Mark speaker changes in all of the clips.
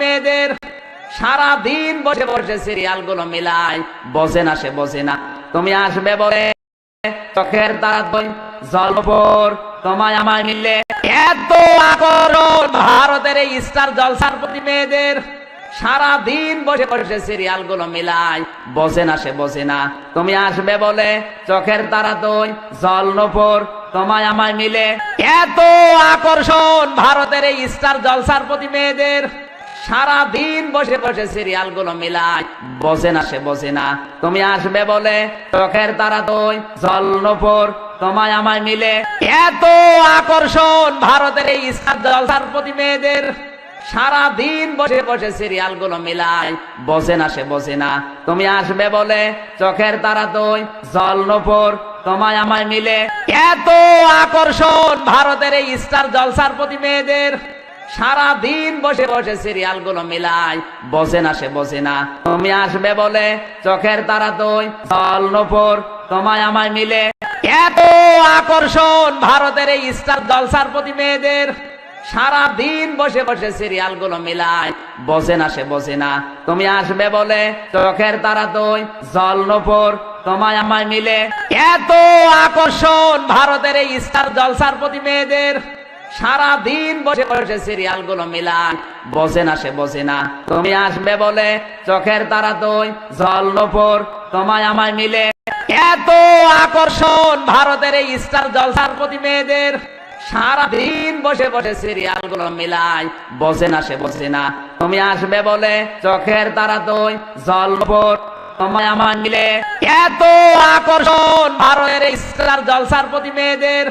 Speaker 1: মেয়েদের সারা দিন বসে বসে সিরিয়ালগুলো মিলায় বসে না, সে বসে না। তুমি আসবে বলে চোখের তারা দই জলপর তোমায় আমায় মিললে এত আকর্ষণ ভারতের এই স্টার জলসার প্রতি মেয়েদের সারা দিন বসে বসে সিরিয়ালগুলো মিলায় বসে না, সে বসে না। তুমি আসবে বলে চোখের তারা দই জল নপর তোমায় আমায় মিলে এত আকর্ষণ। ভারতের এই স্টার জলসার প্রতি মেয়েদের সারা দিন বসে বসে সিরিয়ালগুলো মিলায় বসে না, সে বসে না। তুমি আসবে বলে চোখের তারা দই, জল নপর, তোমায় আমায় মিলে। এত আকর্ষণ ভারতের এই জলসার প্রতি মেয়েদের। সারা দিন বসে বসে সিরিয়ালগুলো মিলায় বসে না, সে বসে না। তুমি আসবে বলে চোখের তারা দই, জল নপর, তোমায় আমায় মিলে। এত আকর্ষণ ভারতের এই স্টার জলসার প্রতি মেয়েদের। সারা দিন বসে বসে সিরিয়ালগুলো মিলায় বসে না, সে বসে না। তুমি আসবে বলে চোখের তারা দই, জল, নপর, তোমায় আমায় মিলে। এত আকর্ষণ ভারতের এই স্টার জলসার প্রতি মেয়েদের। সারা দিন বসে বসে সিরিয়ালগুলো মিলায় বসে না, সে বসে না। তুমি আসবে বলে চোখের তারা দই, জল, নপর, তোমায় আমায় মিলে। এত আকর্ষণ ভারতের এই স্টার জলসার প্রতি মেয়েদের। সারা দিন বসে বসে সিরিয়ালগুলো মিলায় বসে না, সে বসে না। তুমি আসবে বলে চোখের তারা দই, জল নপর, তোমায় আমায় মিলে। এত আকর্ষণ ভারতের এই স্টার জলসার প্রতি মেয়েদের। সারা দিন বসে বসে সিরিয়ালগুলো মিলায় বসে না, সে বসে না। তুমি আসবে বলে চোখের তারা দই, জল নপর, তোমায় আমায় মিলে। এত আকর্ষণ ভারতের স্টার জলসার প্রতি মেয়েদের।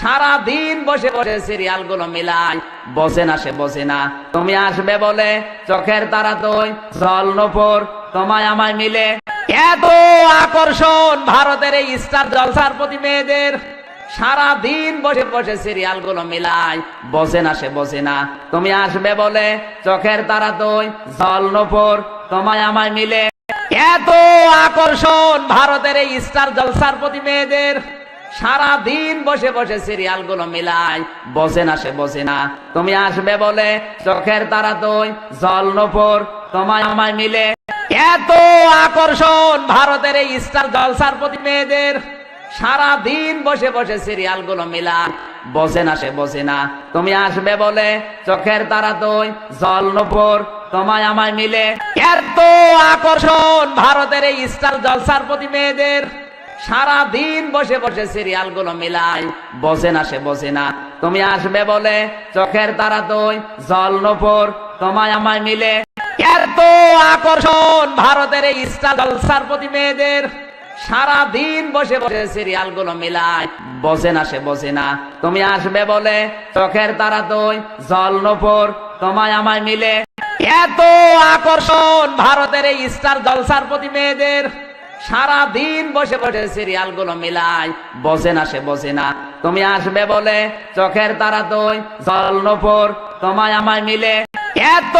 Speaker 1: সারা দিন বসে বসে সিরিয়ালগুলো মিলায় বসে না সে বসে না। তুমি আসবে বলে চোখের তারা দই, জল নপর, তোমায় আমায় মিলে। এত আকর্ষণ ভারতের এই স্টার জলসার প্রতি মেয়েদের। সারা দিন বসে বসে সিরিয়ালগুলো মিলায় বসে না সে বসে না। তুমি আসবে বলে চোখের তারা দই, জল নপর, তোমায় আমায় মিলে। এত আকর্ষণ ভারতের এই স্টার জলসার প্রতি মেয়েদের। সারা দিন বসে বসে সিরিয়ালগুলো মিলায় বসে না, সে বসে না। তুমি আসবে বলে চোখের তারা দই, জল নপর, তোমায় আমায় মিলে। এত আকর্ষণ ভারতের এই স্টার জলসার প্রতি মেয়েদের। সারা দিন বসে বসে সিরিয়ালগুলো মিলায় বসে না, সে বসে না। তুমি আসবে বলে চোখের তারা দই, জল নপর, তোমায় আমায় মিলে। এত আকর্ষণ ভারতের এই স্টার জলসার প্রতি মেয়েদের। সারা দিন বসে বসে সিরিয়ালগুলো মিলায় বসে না, সে বসে না। তুমি আসবে বলে চোখের তারা দই, জল নপর, তোমায় আমায় মিলে। এত আকর্ষণ ভারতের এই স্টার প্রতি মেয়েদের। সারা দিন বসে বসে সিরিয়ালগুলো মিলায় বসে না, সে বসে না। তুমি আসবে বলে চোখের তারা দই, জল নপর, তোমায় আমায় মিলে। এত আকর্ষণ ভারতের এই স্টার জলসার প্রতি মেয়েদের। সারা দিন বসে বসে সিরিয়ালগুলো মিলায় বসে না সে বসে না। তুমি আসবে বলে চোখের তারা দই, জল নপর, তোমায় আমায় মিলে। এত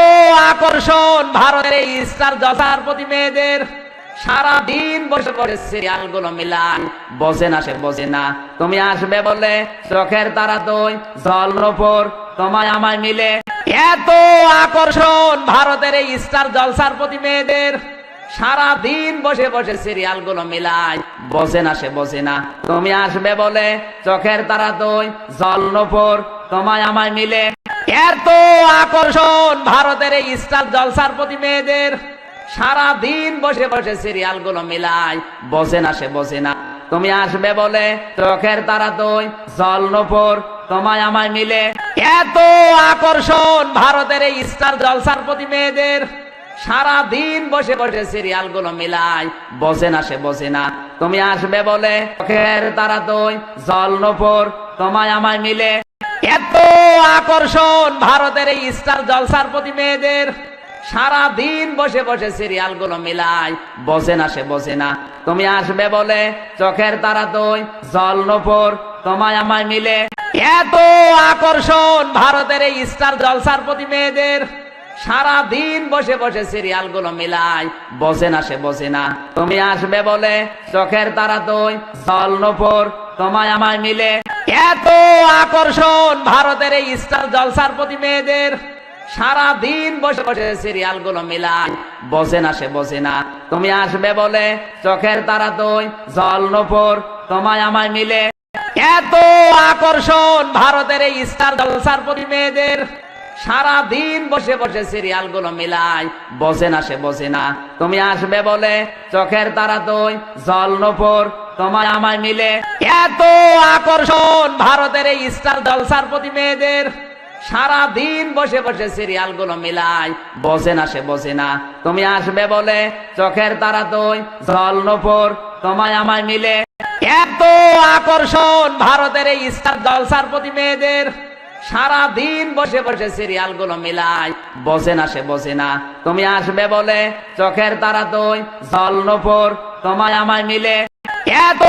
Speaker 1: আকর্ষণ ভারতের এই স্টার জলসার প্রতি মেয়েদের। সারা দিন বসে বসে সিরিয়ালগুলো মিলায় বসে না সে বসে না। তুমি আসবে বলে চোখের তারা দই, জল নপর, তোমায় আমায় মিলে। এত আকর্ষণ ভারতের এই স্টার জলসার প্রতি মেয়েদের। সারা দিন বসে বসে সিরিয়ালগুলো মিলায় বসে না সে বসে না। তুমি আসবে বলে চোখের তারা দই, জল নপর, তোমায় আমায় মিলে। এত আকর্ষণ ভারতের এই স্টার জলসার প্রতি মেয়েদের। সারা দিন বসে বসে সিরিয়ালগুলো মিলায় বসে না সে বসে না। তুমি আসবে বলে চোখের তারা দই, জল নপর, তোমায় আমায় মিলে। এত আকর্ষণ ভারতের এই স্টার জলসার প্রতি মেয়েদের। সারা দিন বসে বসে সিরিয়ালগুলো মিলায় বসে না, সে বসে না। তুমি আসবে বলে চোখের তারা দই জল নপর, তোমায় আমায় মিলে। এত আকর্ষণ ভারতের এই স্টার জলসার প্রতি মেয়েদের। সারা দিন বসে বসে সিরিয়ালগুলো মিলায় বসে না, সে বসে না। তুমি আসবে বলে চোখের তারা দই জল নপর, তোমায় আমায় মিলে। এত আকর্ষণ ভারতের এই স্টার জলসার প্রতি মেয়েদের। সারা দিন বসে বসে সিরিয়ালগুলো মিলায় বসে না সে বসে না। তুমি আসবে বলে চোখের তারা দই, জল নপর, তোমায় আমায় মিলে। এত আকর্ষণ ভারতের এই স্টার জলসার প্রতি মেয়েদের। সারা দিন বসে বসে সিরিয়ালগুলো মিলাই বসে না সে বসে না। তুমি আসবে বলে চোখের তারা তুই জল নপুর, তোমায় আমায় মিলে। এত আকর্ষণ ভারতের এই স্টার জলসার প্রতি মেয়েদের। সারা দিন বসে বসে সিরিয়ালগুলো মিলাই, বসে না, সে বসে না। তুমি আসবে বলে চোখের তারা তুই জল নপুর, তোমায় আমায় মিলে। এত আকর্ষণ ভারতের এই স্টার জলসার প্রতি মেয়েদের। সারা দিন বসে বসে সিরিয়ালগুলো মিলাই, বসে না, সে বসে না। তুমি আসবে বলে চোখের তারা তুই জল নপুর, তোমায় আমায় মিলে। এত আকর্ষণ ভারতের এই স্টার জলসার প্রতি মেয়েদের। সারা দিন বসে বসে সিরিয়ালগুলো মিলাই। বসে না সে বসে না। তুমি আসবে বলে চোখের তারা তুই জল নপুর, তোমায় আমায় মিলে। এত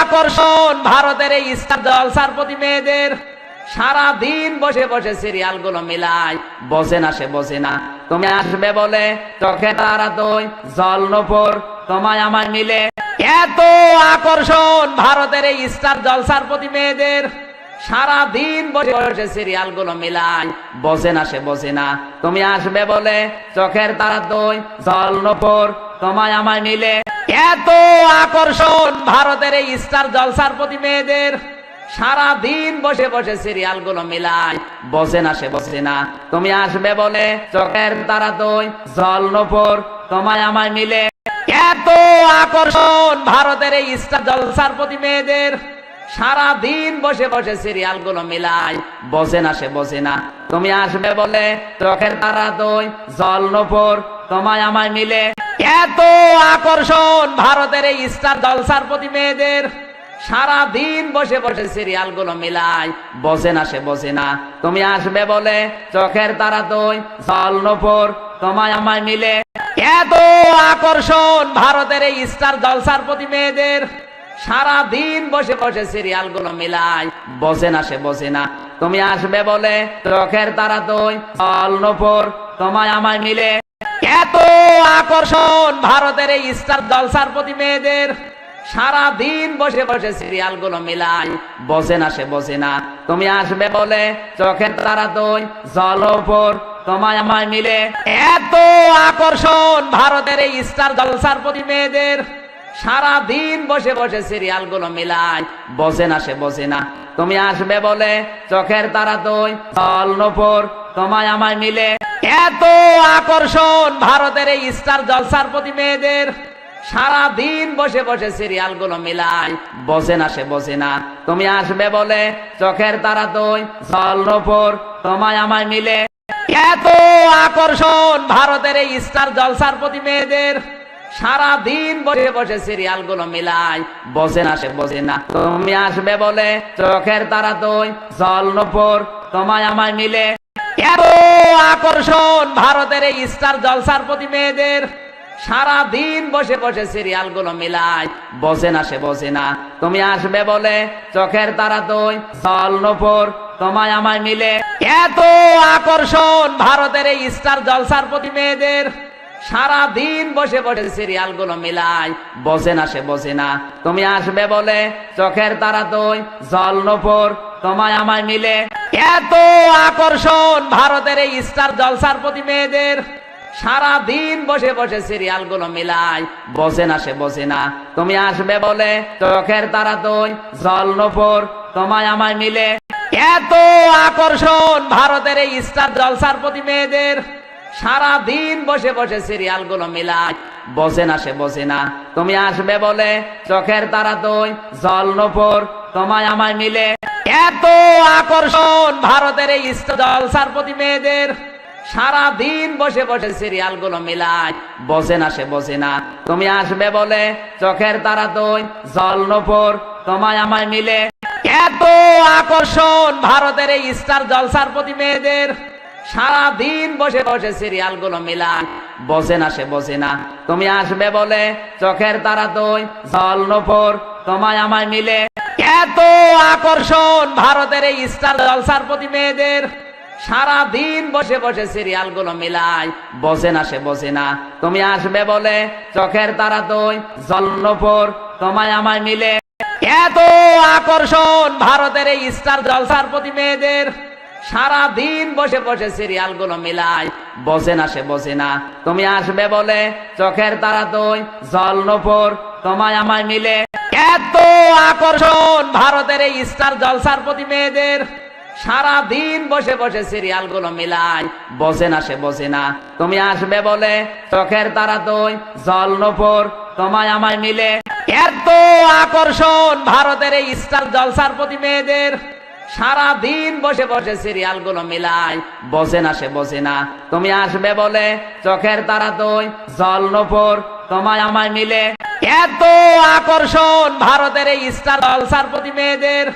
Speaker 1: আকর্ষণ ভারতের এই স্টার জলসার প্রতি মেয়েদের। সারা দিন বসে বসে সিরিয়ালগুলো মিলাই। বসে না সে বসে না। তুমি আসবে বলে চোখে তারা তুই জল নপুর, তোমায় আমায় মিলে। এত আকর্ষণ ভারতের এই স্টার জলসার প্রতি মেয়েদের। সারা দিন বসে বসে সিরিয়ালগুলো মিলাই, বসে না সে বসে না। তুমি আসবে বলে চোখের তারা তুই জল নপুর, তোমায় আমায় মিলে এত আকর্ষণ ভারতের এই স্টার জলসার প্রতি মেয়েদের। সারা দিন বসে বসে সিরিয়ালগুলো মিলাই, বসে না সে বসে না। তুমি আসবে বলে চোখের তারা তুই জল নপুর, তোমায় আমায় মিলে এত আকর্ষণ ভারতের এই স্টার জলসার প্রতি মেয়েদের। সারা দিন বসে বসে সিরিয়ালগুলো মিলাই। বসে না, সে বসে না। তুমি আসবে বলে চোখের তারা তুই জল নপুর, তোমায় আমায় মিলে। এত আকর্ষণ ভারতের এই স্টার জলসার প্রতি মেয়েদের। সারা দিন বসে বসে সিরিয়ালগুলো মিলাই। বসে না, সে বসে না। তুমি আসবে বলে চোখের তারা তুই জল নপুর, তোমায় আমায় মিলে। এত আকর্ষণ ভারতের এই স্টার জলসার প্রতি মেয়েদের। সারা দিন বসে বসে সিরিয়ালগুলো মিলাই। বসে না, সে বসে না। তুমি আসবে বলে চোখের তারা তুই জল, নপুর, তোমায় আমায় মিলে। এত আকর্ষণ ভারতের এই স্টার জলসার প্রতি মেয়েদের। সারা দিন বসে বসে সিরিয়ালগুলো মিলাই। বসে না, সে বসে না। তুমি আসবে বলে চোখের তারা তুই উপর তোমায় আমায় মিলে। এত আকর্ষণ ভারতের এই স্টার জলসার প্রতি মেয়েদের। সারা দিন বসে বসে সিরিয়ালগুলো মিলাই। বসে না, সে বসে না। তুমি আসবে বলে চোখের তারা তুই নপুর তোমায় আমায় মিলে। এত আকর্ষণ ভারতের এই স্টার জলসার প্রতি মেয়েদের। সারা দিন বসে বসে সিরিয়ালগুলো মিলাই। বসে না, সে বসে না। তুমি আসবে বলে চোখের তারা তুই নপুর তোমায় আমায় মিলে। এত আকর্ষণ ভারতের এই স্টার জলসার প্রতি মেয়েদের। সারা দিন বসে বসে সিরিয়ালগুলো মিলাই। বসে না সে বসে না। তুমি আসবে বলে চোখের তারা তুই জল নপুর তোমায় আমায় মিলে। এত আকর্ষণ ভারতের এই স্টার জলসার প্রতি মেয়েদের। সারা দিন বসে বসে সিরিয়ালগুলো মিলাই। বসে না সে বসে না। তুমি আসবে বলে চোখের তারা তুই জল নপুর তোমায় আমায় মিলে। এত আকর্ষণ ভারতের এই স্টার জলসার প্রতি মেয়েদের। সারা দিন বসে বসে সিরিয়ালগুলো মিলাই। বসে না, সে বসে না। তুমি আসবে বলে চোখের তারা তুই জল নপুর, তোমায় আমায় মিলে। এত আকর্ষণ ভারতের এই স্টার জলসার প্রতি মেয়েদের। সারা দিন বসে বসে সিরিয়ালগুলো মিলাই। বসে না, সে বসে না। তুমি আসবে বলে চোখের তারা তুই জল নপুর, তোমায় আমায় মিলে। এত আকর্ষণ ভারতের এই স্টার জলসার প্রতি মেয়েদের। সারা দিন বসে বসে সিরিয়ালগুলো মিলাই। বসে না, সে বসে না। তুমি আসবে বলে চোখের তারা তুই জল নপুর, তোমায় আমায় মিলে। এত আকর্ষণ ভারতের এই জলসার প্রতি মেয়েদের। সারা দিন বসে বসে সিরিয়ালগুলো মিলাই। বসে না, সে বসে না। তুমি আসবে বলে চোখের তারা তুই জল নপুর, তোমায় আমায় মিলে। এত আকর্ষণ ভারতের এই স্টার জলসার প্রতি মেয়েদের। সারা দিন বসে বসে সিরিয়ালগুলো মিলাই বসে না, সে বসে না। তুমি আসবে বলে চোখের তারা তুই জল নপুর, তোমায় আমায় মিলে। এত আকর্ষণ ভারতের এই স্টার জলসার প্রতি মেয়েদের। সারা দিন বসে বসে সিরিয়ালগুলো মিলাই। বসে না, সে বসে না। তুমি আসবে বলে চোখের তারা তুই জল নপুর, তোমায় আমায় মিলে। এত আকর্ষণ ভারতের এই স্টার জলসার প্রতি মেয়েদের। সারা দিন বসে বসে সিরিয়ালগুলো মিলাই। বসে না, সে বসে না। তুমি আসবে বলে চোখের তারা তুই জল নপর, তোমায় আমায় মিলে। এত আকর্ষণ ভারতের এই স্টার জলসার প্রতি মেয়েদের। সারা দিন বসে বসে সিরিয়ালগুলো মিলাই। বসে না, সে বসে না। তুমি আসবে বলে চোখের তারা তুই জল নপর, তোমায় আমায় মিলে। এত আকর্ষণ ভারতের এই স্টার জলসার প্রতি মেয়েদের। সারা দিন বসে বসে সিরিয়ালগুলো মিলাই, বসে না, সে বসে না। তুমি আসবে বলে চোখের তারা তুই জল নপর, তোমায় আমায় মিলে। এত আকর্ষণ ভারতের এই স্টার জলসার প্রতি মেয়েদের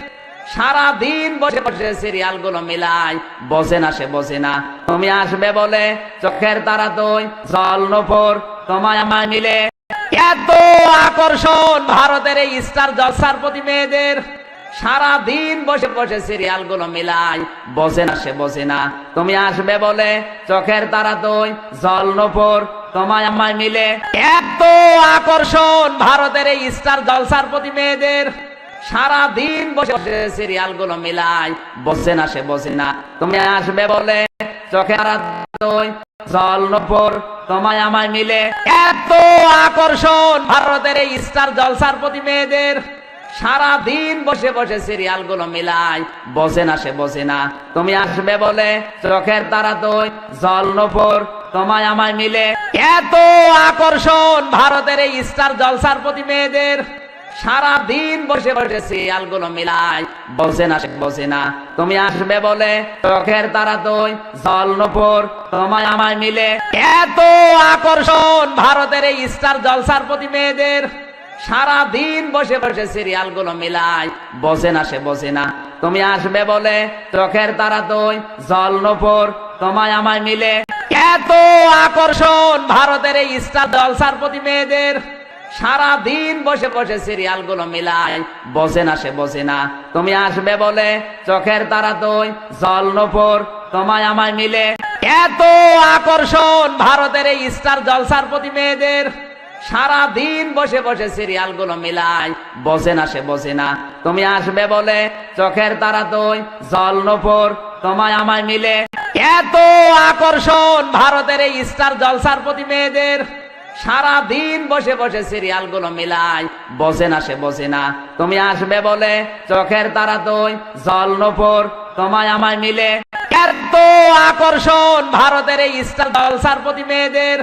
Speaker 1: সারা দিন বসে বসে সিরিয়ালগুলো মিলাই, বসে না, সে বসে না। তুমি আসবে বলে চোখের তারা তুই জল নপর, তোমায় আমায় মিলে। এত আকর্ষণ ভারতের এই স্টার জলসার প্রতি মেয়েদের সারা দিন বসে বসে সিরিয়ালগুলো মিলাই বসে না, সে বসে না। তুমি আসবে বলে চোখের তারা তুই জল নপর, তোমায় আমায় মিলে। এত আকর্ষণ ভারতের এই স্টার জলসার প্রতি মেয়েদের। সারা দিন বসে বসে সিরিয়ালগুলো মিলাই বসে না, সে বসে না। তুমি আসবে বলে চোখে তারা তুই জল নপর, তোমায় আমায় মিলে। এত আকর্ষণ ভারতের এই স্টার জলসার প্রতি মেয়েদের। সারা দিন বসে বসে সিরিয়ালগুলো মিলাই, বসে না, সে বসে না। তুমি আসবে বলে চোখের তারা তুই জল নপর, তোমায় আমায় মিলে। এত আকর্ষণ ভারতের এই স্টার জলসার প্রতি মেয়েদের। সারা দিন বসে বসে সিরিয়ালগুলো মিলাই, বসে না, সে বসে না। তুমি আসবে বলে চোখের তারা তুই জল নপর, তোমায় আমায় মিলে। এত আকর্ষণ ভারতের এই স্টার জলসার প্রতি মেয়েদের। সারা দিন বসে বসে সিরিয়ালগুলো মিলাই। বসে না, সে বসে না। তুমি আসবে বলে চোখের তারা তুই জল নপর, তোমায় আমায় মিলে। এত আকর্ষণ ভারতের এই স্টার জলসার প্রতি মেয়েদের। সারা দিন বসে বসে সিরিয়ালগুলো মিলাই। বসে না, সে বসে না। তুমি আসবে বলে চোখের তারা তুই জল নপর, তোমায় আমায় মিলে। এত আকর্ষণ ভারতের এই স্টার জলসার প্রতি মেয়েদের। সারা দিন বসে বসে সিরিয়ালগুলো মিলাই। বসে না, সে বসে না। তুমি আসবে বলে চোখের তারা তুই জল নপর, তোমায় আমায় মিলে। এত আকর্ষণ ভারতের এই স্টার জলসার প্রতি মেয়েদের। সারা দিন বসে বসে সিরিয়ালগুলো মিলাই। বসে না, সে বসে না। তুমি আসবে বলে চোখের তারা তুই জল নপর, তোমায় আমায় মিলে। এত আকর্ষণ ভারতের এই স্টার জলসার প্রতি মেয়েদের।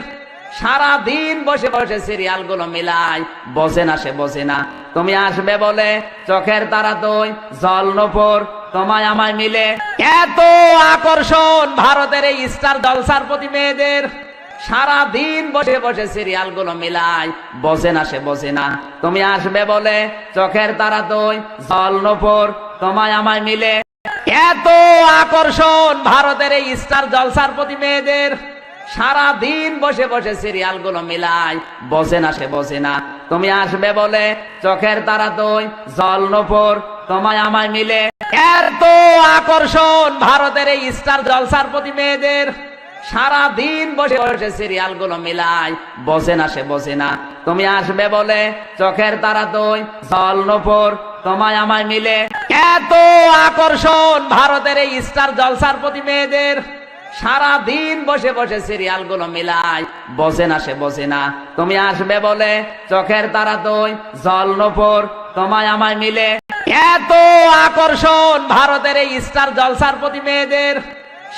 Speaker 1: সারা দিন বসে বসে সিরিয়ালগুলো মিলাই। বসে না, সে বসে না। তুমি আসবে বলে চোখের তারা তুই জল নপর, তোমায় আমায় মিলে। এত আকর্ষণ ভারতের এই স্টার জলসার প্রতি মেয়েদের। সারা দিন বসে বসে সিরিয়ালগুলো মিলাই। বসে না, সে বসে না। তুমি আসবে বলে চোখের তারা তুই জল নপর, তোমায় আমায় মিলে। এত আকর্ষণ ভারতের এই স্টার জলসার প্রতি মেয়েদের। সারা দিন বসে বসে সিরিয়ালগুলো মিলাই। বসে না, সে বসে না। তুমি আসবে বলে চোখের তারা তুই জল নপর, তোমায় আমায় মিলে। এত আকর্ষণ ভারতের এই স্টার জলসার প্রতি মেয়েদের। সারা দিন বসে বসে সিরিয়ালগুলো মিলাই। বসে না, সে বসে না। তুমি আসবে বলে চোখের তারা তুই জল নপর, তোমায় আমায় মিলে। এত আকর্ষণ ভারতের এই স্টার জলসার প্রতি মেয়েদের। সারা দিন বসে বসে সিরিয়ালগুলো মিলাই। বসে না, সে বসে না। তুমি আসবে বলে চোখের তারা তুই জল নপর, তোমায় আমায় মিলে। এত আকর্ষণ ভারতের এই স্টার জলসার প্রতি মেয়েদের।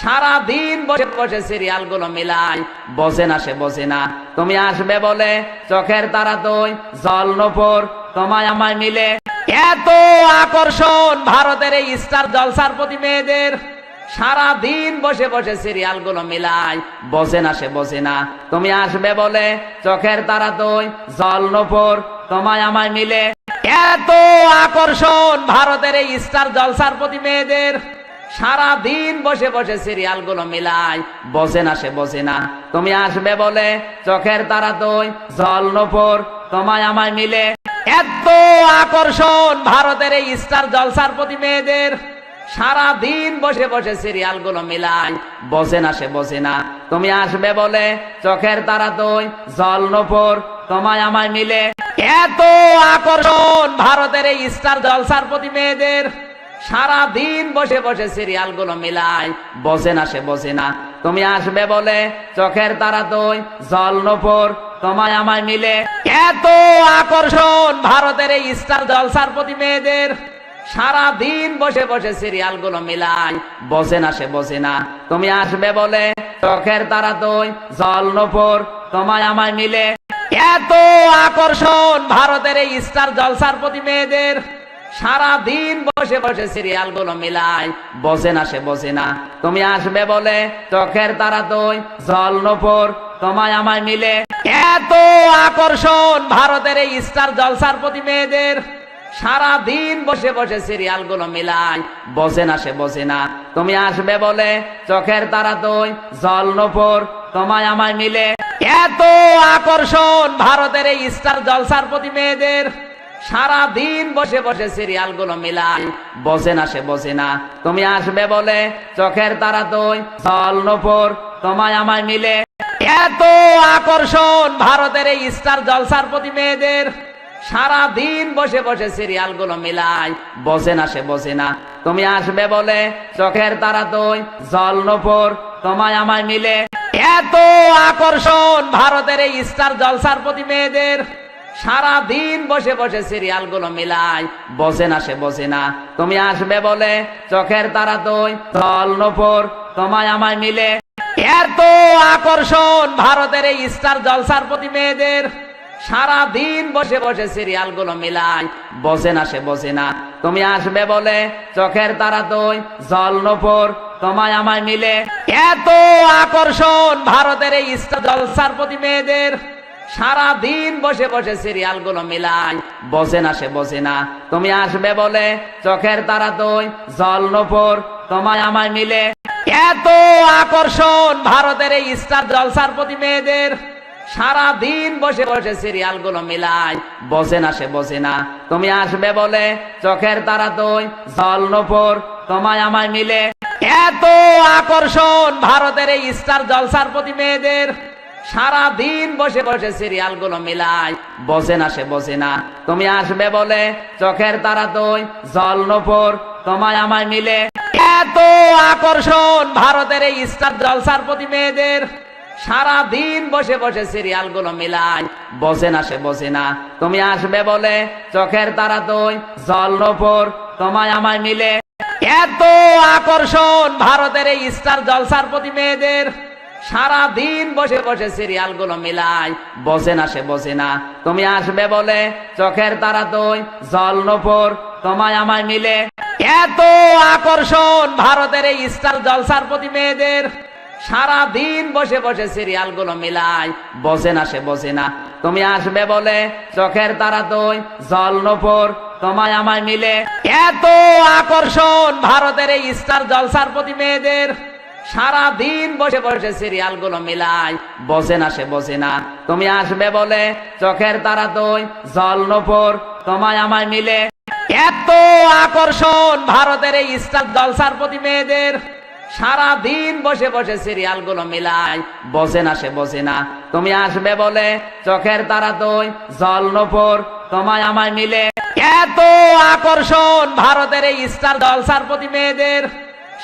Speaker 1: সারা দিন বসে বসে সিরিয়ালগুলো মিলাই। বসে না, সে বসে না। তুমি আসবে বলে চোখের তারা তুই জল নপর, তোমায় আমায় মিলে। এত আকর্ষণ ভারতের এই স্টার জলসার প্রতি মেয়েদের। সারা দিন বসে বসে সিরিয়ালগুলো মিলাই। বসে না, সে বসে না। তুমি আসবে বলে চোখের তারা তুই জল নপর, তোমায় আমায় মিলে। এত আকর্ষণ ভারতের এই স্টার জলসার প্রতি মেয়েদের। সারা দিন বসে বসে সিরিয়ালগুলো মিলাই। বসে না, সে বসে না। তুমি আসবে বলে চোখের তারা তুই জল নপর, তোমায় আমায় মিলে। এত আকর্ষণ ভারতের এই স্টার জলসার প্রতি মেয়েদের। সারা দিন বসে বসে সিরিয়ালগুলো মিলাই। বসে না, সে বসে না। তুমি আসবে বলে চোখের তারা তুই জল নপর, তোমায় আমায় মিলে। এত আকর্ষণ ভারতের এই স্টার জলসার প্রতি মেয়েদের। সারা দিন বসে বসে সিরিয়ালগুলো মিলাই। বসে না, সে বসে না। তুমি আসবে বলে চোখের তারা তুই জল নপুর, তোমায় আমায় মিলে। এত আকর্ষণ ভারতের এই স্টার জলসার প্রতি মেয়েদের। সারা দিন বসে বসে সিরিয়ালগুলো মিলাই, বসে না, সে বসে না। তুমি আসবে বলে, চোখের তারা তুই জল নপুর, তোমায় আমায় মিলে। এত আকর্ষণ ভারতের এই স্টার জলসার প্রতি মেয়েদের। সারা দিন বসে বসে সিরিয়ালগুলো মিলাই, বসে না, সে বসে না। তুমি আসবে বলে, চোখের তারা তুই জল নপুর, তোমায় আমায় মিলে। এত আকর্ষণ ভারতের এই স্টার জলসার প্রতি মেয়েদের। সারা দিন বসে বসে সিরিয়ালগুলো মিলাই, বসে না সে বসে না। তুমি আসবে বলে চোখের তারা তুই জল নপুর, তোমায় আমায় মিলে। এত আকর্ষণ ভারতের এই স্টার জলসার প্রতি মেয়েদের। সারা দিন বসে বসে সিরিয়ালগুলো মিলাই, বসে না সে বসে না। তুমি আসবে বলে চোখের তারা তুই জল নপুর, তোমায় আমায় মিলে। এত আকর্ষণ ভারতের এই স্টার জলসার প্রতি মেয়েদের। সারা দিন বসে বসে সিরিয়ালগুলো মিলাই, বসে না, সে বসে না। তুমি আসবে বলে চোখের তারা তুই জল নপুর, তোমায় আমায় মিলে। এত আকর্ষণ ভারতের এই স্টার জলসার প্রতি মেয়েদের। সারা দিন বসে বসে সিরিয়ালগুলো মিলাই, বসে না, সে বসে না। তুমি আসবে বলে চোখের তারা তুই জল নপুর, তোমায় আমায় মিলে। এত আকর্ষণ ভারতের এই স্টার জলসার প্রতি মেয়েদের। সারা দিন বসে বসে সিরিয়ালগুলো মিলাই বসে না, সে বসে না। তুমি আসবে বলে চোখের তারা তুই জল নপুর, তোমায় আমায় মিলে। এত আকর্ষণ ভারতের এই জলসার প্রতি মেয়েদের। সারা দিন বসে বসে সিরিয়ালগুলো মিলাই বসে না, সে বসে না। তুমি আসবে বলে চোখের তারা তুই জল নপুর, তোমায় আমায় মিলে। এত আকর্ষণ ভারতের এই স্টার জলসার প্রতি মেয়েদের। সারা দিন বসে বসে সিরিয়ালগুলো মিলাই। বসে না, সে বসে না। তুমি আসবে বলে চোখের তারা তুই জল নপুর, তোমায় আমায় মিলে। এত আকর্ষণ ভারতের এই স্টার জলসার প্রতি মেয়েদের। সারা দিন বসে বসে সিরিয়ালগুলো মিলাই। বসে না, সে বসে না। তুমি আসবে বলে চোখের তারা তুই জল নপুর, তোমায় আমায় মিলে। এত আকর্ষণ ভারতের এই স্টার জলসার প্রতি মেয়েদের। সারা দিন বসে বসে সিরিয়ালগুলো মিলাই। বসে না, সে বসে না। তুমি আসবে বলে চোখের তারা তুই জল নপুর তোমায় আমায় মিলে। এত আকর্ষণ ভারতের এই স্টার জলসার প্রতি মেয়েদের। সারা দিন বসে বসে সিরিয়ালগুলো মিলাই। বসে না, সে বসে না। তুমি আসবে বলে চোখের তারা তুই জল নপুর তোমায় আমায় মিলে। এত আকর্ষণ ভারতের এই স্টার জলসার প্রতি মেয়েদের। সারা দিন বসে বসে সিরিয়ালগুলো মিলাই বসে না সে বসে না। তুমি আসবে বলে চোখের তারা তুই জল নপুর, তোমায় আমায় মিলে। এত আকর্ষণ ভারতের এই স্টার জলসার প্রতি মেয়েদের। সারা দিন বসে বসে সিরিয়ালগুলো মিলাই বসে না সে বসে না। তুমি আসবে বলে চোখের তারা তুই জল নপুর, তোমায় আমায় মিলে। এত আকর্ষণ ভারতের এই স্টার জলসার প্রতি মেয়েদের। সারা দিন বসে বসে সিরিয়ালগুলো মিলাই, বসে না, সে বসে না। তুমি আসবে বলে চোখের তারা তুই জল নপুর, তোমায় আমায় মিলে। এত আকর্ষণ ভারতের এই স্টার জলসার প্রতি মেয়েদের।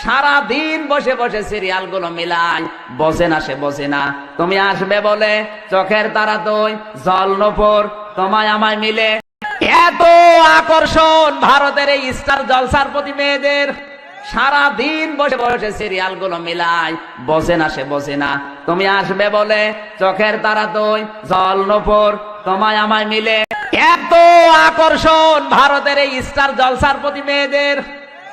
Speaker 1: সারা দিন বসে বসে সিরিয়ালগুলো মিলাই, বসে না, সে বসে না। তুমি আসবে বলে চোখের তারা তুই জল নপুর, তোমায় আমায় মিলে। এত আকর্ষণ ভারতের এই স্টার জলসার প্রতি মেয়েদের। সারা দিন বসে বসে সিরিয়ালগুলো মিলাই। বসে না, সে বসে না। তুমি আসবে বলে চোখের তারা তুই জল নপুর, তোমায় আমায় মিলে। এত আকর্ষণ ভারতের এই স্টার জলসার প্রতি মেয়েদের।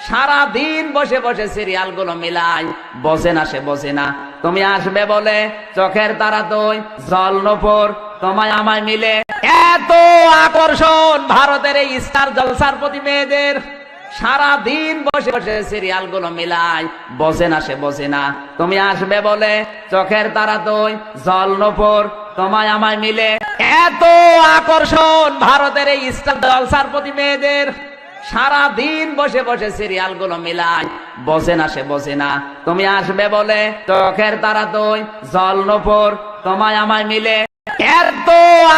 Speaker 1: সারা দিন বসে বসে সিরিয়ালগুলো মিলাই। বসে না, সে বসে না। তুমি আসবে বলে চোখের তারা তুই জল নপুর, তোমায় আমায় মিলে। এত আকর্ষণ ভারতের এই স্টার জলসার প্রতি মেয়েদের। সারা দিন বসে বসে সিরিয়ালগুলো মিলাই। বসে না সে বসে না। তুমি আসবে বলে চোখের তারা তুই জল নপুর, তোমায় আমায় মিলে। এত আকর্ষণ ভারতের এই স্টার জলসার প্রতি মেয়েদের। সারা দিন বসে বসে সিরিয়ালগুলো মিলাই। বসে না সে বসে না। তুমি আসবে বলে চোখের তারা তুই জল নপুর, তোমায় আমায় মিলে। এত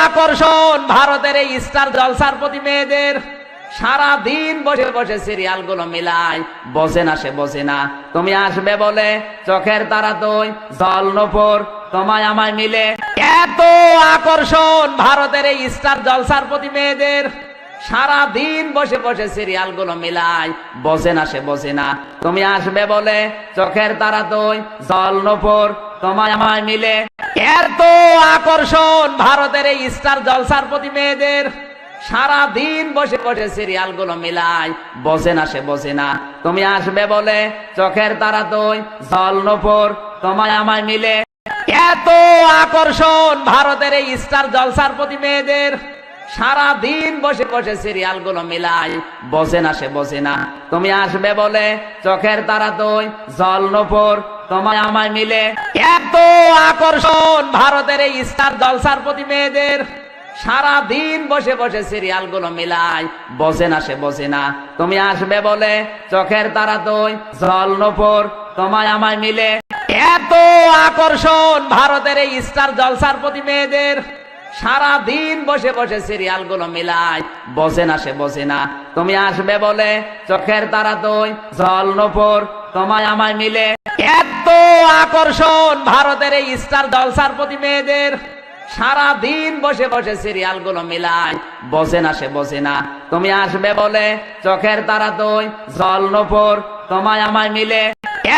Speaker 1: আকর্ষণ ভারতের এই স্টার জলসার প্রতি মেয়েদের। সারা দিন বসে বসে সিরিয়ালগুলো মিলাই। বসে না, সে বসে না। তুমি আসবে বলে চোখের তারা তুই জল নপুর, তোমায় আমায় মিলে। এত আকর্ষণ ভারতের এই স্টার জলসার প্রতি মেয়েদের। সারা দিন বসে বসে সিরিয়ালগুলো মিলাই। বসে না, সে বসে না। তুমি আসবে বলে চোখের তারা তুই জল নপুর, তোমায় আমায় মিলে। এত আকর্ষণ ভারতের এই স্টার জলসার প্রতি মেয়েদের। সারা দিন বসে বসে সিরিয়ালগুলো মিলাই। বসে না, সে বসে না। তুমি আসবে বলে চোখের তারা তুই জল নপুর, তোমায় আমায় মিলে। এত আকর্ষণ ভারতের এই স্টার জলসার প্রতি মেয়েদের। সারা দিন বসে বসে সিরিয়ালগুলো মিলাই। বসে না, সে বসে না। তুমি আসবে বলে চোখের তারা তুই জল নপুর, তোমায় আমায় মিলে। এত আকর্ষণ ভারতের এই স্টার জলসার প্রতি মেয়েদের। সারা দিন বসে বসে সিরিয়ালগুলো মিলাই, বসে না, সে বসে না। তুমি আসবে বলে চোখের তারা তুই জল নপুর, তোমায় আমায় মিলে। এত আকর্ষণ ভারতের এই স্টার জলসার প্রতি মেয়েদের। সারা দিন বসে বসে সিরিয়ালগুলো মিলাই, বসে না, সে বসে না। তুমি আসবে বলে চোখের তারা তুই জল নপুর, তোমায় আমায় মিলে। এত আকর্ষণ ভারতের এই স্টার জলসার প্রতি মেয়েদের। সারা দিন বসে বসে সিরিয়ালগুলো মিলাই বসে না সে বসে না। তুমি আসবে বলে চোখের তারা তুই জল নপুর, তোমায় আমায় মিলে।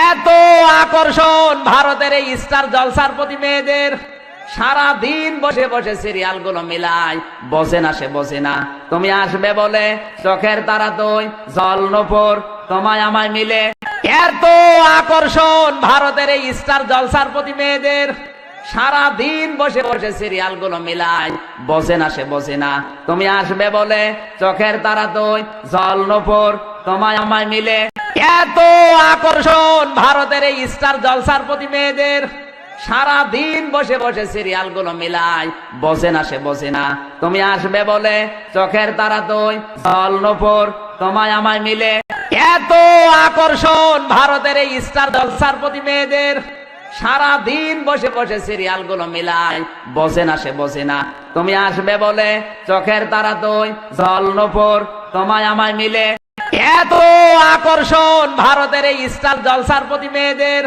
Speaker 1: এত আকর্ষণ ভারতের এই স্টার জলসার প্রতি মেয়েদের। সারা দিন বসে বসে সিরিয়ালগুলো মিলাই বসে না সে বসে না। তুমি আসবে বলে চোখের তারা তুই জল নপুর, তোমায় আমায় মিলে। এত আকর্ষণ ভারতের এই স্টার জলসার প্রতি মেয়েদের। সারা দিন বসে বসে সিরিয়ালগুলো মিলাই। বসে না, সে বসে না। তুমি আসবে বলে চোখের তারা তুই জল নপুর, তোমায় আমায় মিলে। এত আকর্ষণ ভারতের এই স্টার জলসার প্রতি মেয়েদের। সারা দিন বসে বসে সিরিয়ালগুলো মিলাই। বসে না, সে বসে না। তুমি আসবে বলে চোখের তারা তুই জল নপুর, তোমায় আমায় মিলে। এত আকর্ষণ ভারতের এই স্টার জলসার প্রতি মেয়েদের। সারা দিন বসে বসে সিরিয়ালগুলো মিলাই। বসে না, সে বসে না। তুমি আসবে বলে চোখের তারা তুই, জল নপুর, তোমায় আমায় মিলে। এত আকর্ষণ ভারতের এই স্টার জলসার প্রতি মেয়েদের।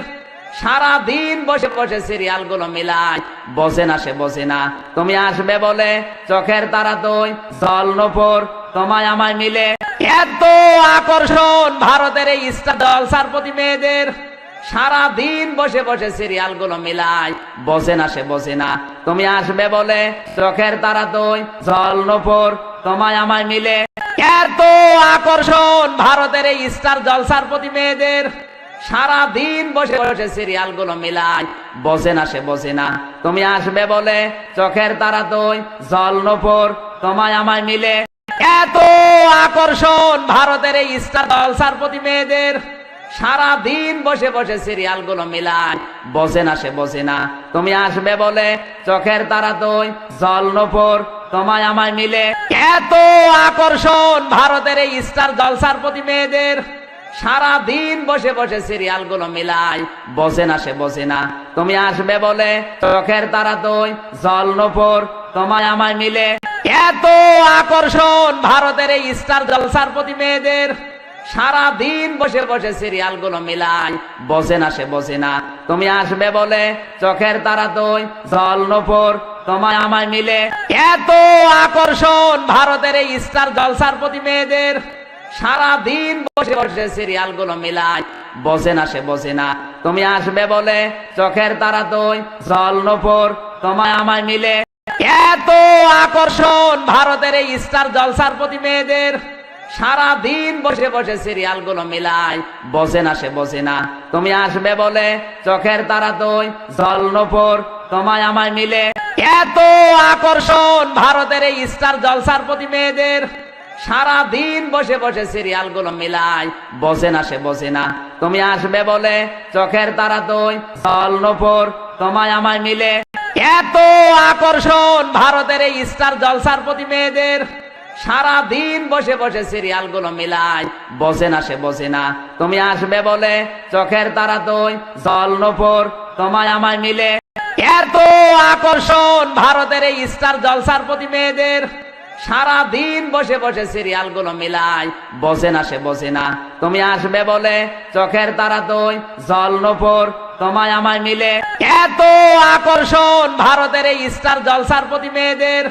Speaker 1: সারা দিন বসে বসে সিরিয়ালগুলো মিলাই। বসে না, সে বসে না। তুমি আসবে বলে চোখের তারা তুই, জল নপুর, তোমায় আমায় মিলে। এত আকর্ষণ ভারতের এই স্টার জলসার প্রতি মেয়েদের। সারা দিন বসে বসে সিরিয়ালগুলো মিলাই। বসে না, সে বসে না। তুমি আসবে বলে চোখের তারা তুই জল, নপুর, তোমায় আমায় মিলে। এত আকর্ষণ ভারতের এই স্টার জলসার প্রতি মেয়েদের। সারা দিন বসে বসে সিরিয়ালগুলো মিলাই। বসে না, সে বসে না। তুমি আসবে বলে চোখের তারা তুই জল, নপুর, তোমায় আমায় মিলে। এত আকর্ষণ ভারতের এই স্টার জলসার প্রতি মেয়েদের। সারা দিন বসে বসে সিরিয়ালগুলো মিলাই বসে না, সে বসে না। তুমি আসবে বলে চোখের তারা তুই জল নপুর, তোমায় আমায় মিলে। এত আকর্ষণ ভারতের এই স্টার জলসার প্রতি মেয়েদের। সারা দিন বসে বসে সিরিয়ালগুলো মিলাই বসে না, সে বসে না। তুমি আসবে বলে চোখের তারা তুই জল নপুর, তোমায় আমায় মিলে। এত আকর্ষণ ভারতের এই স্টার জলসার প্রতি মেয়েদের। সারা দিন বসে বসে সিরিয়ালগুলো মিলাই। বসে না, সে বসে না। তুমি আসবে বলে চোখের তারা তুই জল নপুর, তোমায় আমায় মিলে। এত আকর্ষণ ভারতের এই স্টার জলসার প্রতি মেয়েদের। সারা দিন বসে বসে সিরিয়ালগুলো মিলাই। বসে না, সে বসে না। তুমি আসবে বলে চোখের তারা তুই জল নপুর, তোমায় আমায় মিলে। এত আকর্ষণ ভারতের এই স্টার জলসার প্রতি মেয়েদের। সারা দিন বসে বসে সিরিয়ালগুলো মিলাই। বসে না, সে বসে না। তুমি আসবে বলে চোখের তারা তুই জল নপুর, তোমায় আমায় মিলে। এত আকর্ষণ ভারতের এই স্টার জলসার প্রতি মেয়েদের। সারা দিন বসে বসে সিরিয়ালগুলো মিলাই। বসে না, সে বসে না। তুমি আসবে বলে চোখের তারা তুই জল নপুর, তোমায় আমায় মিলে। এত আকর্ষণ ভারতের এই স্টার জলসার প্রতি মেয়েদের। সারা দিন বসে বসে সিরিয়ালগুলো মিলাই। বসে না, সে বসে না। তুমি আসবে বলে চোখের তারা তুই জল নপুর, তোমায় আমায় মিলে। এত আকর্ষণ ভারতের এই স্টার জলসার প্রতি মেয়েদের। সারা দিন বসে বসে সিরিয়ালগুলো মিলাই। বসে না, সে বসে না। তুমি আসবে বলে চোখের তারা তুই জল নপর, তোমায় আমায় মিলে। এত আকর্ষণ ভারতের এই স্টার জলসার প্রতি মেয়েদের।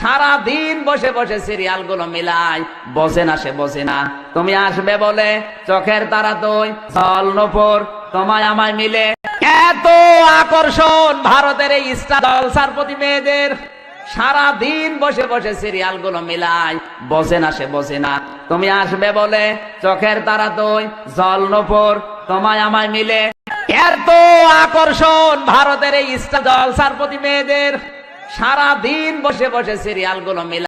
Speaker 1: সারা দিন বসে বসে সিরিয়ালগুলো মিলাই, বসে না, সে বসে না। তুমি আসবে বলে চোখের তারা তুই জল নপর, তোমায় আমায় মিলে। এত আকর্ষণ ভারতের এই স্টার জলসার প্রতি মেয়েদের। সারা দিন বসে বসে সিরিয়ালগুলো মিলাই, বসে না, সে বসে না। তুমি আসবে বলে চোখের তারা তুই জল নপর, তোমায় আমায় মিলে। এত আকর্ষণ ভারতের এই স্টার জলসার প্রতি মেয়েদের। সারা দিন বসে বসে সিরিয়ালগুলো মিলাই